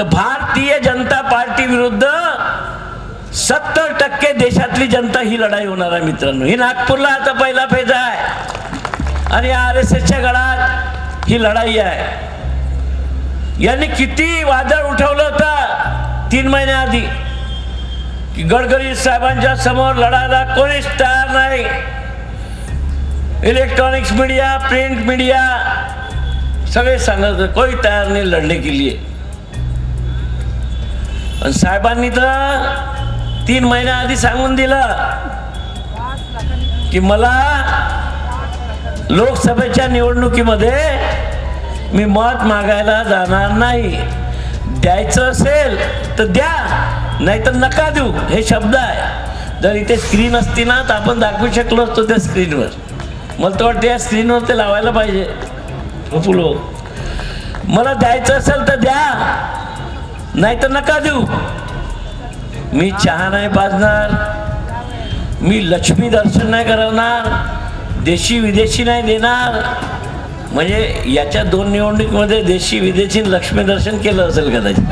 तर भारतीय जनता पार्टी विरुद्ध सत्तर टक्के देशातली जनता ही लढाई होणार आहे मित्रांनो. ही नागपूरला आता पहिला फेज आहे. आणि आर एस एसच्या गळात ही लढाई आहे. यांनी किती वादळ उठवलं होतं तीन महिन्याआधी की गडकरी साहेबांच्या समोर लढायला कोणीच तयार नाही. इलेक्ट्रॉनिक्स मीडिया प्रिंट मीडिया सगळे सांगत होते, कोणी तयार नाही लढणे के पण साहेबांनी तर तीन महिन्याआधी सांगून दिलं की मला लोकसभेच्या निवडणुकीमध्ये मी मत मागायला जाणार नाही. द्यायचं असेल तर द्या नाही तर नका देऊ. हे शब्द आहे. जर इथे स्क्रीन असती ना तर आपण दाखवू शकलो असतो त्या स्क्रीनवर मला तर वाटतं या स्क्रीनवर ते लावायला पाहिजे. फुलो मला द्यायचं असेल तर द्या. नाही तर नका देऊ. मी चहा नाही पाजणार. मी लक्ष्मी दर्शन नाही करवणार देशी विदेशी नाही देणार. म्हणजे याच्या दोन निवडणुकीमध्ये देशी विदेशी लक्ष्मी दर्शन केलं असेल कदाचित.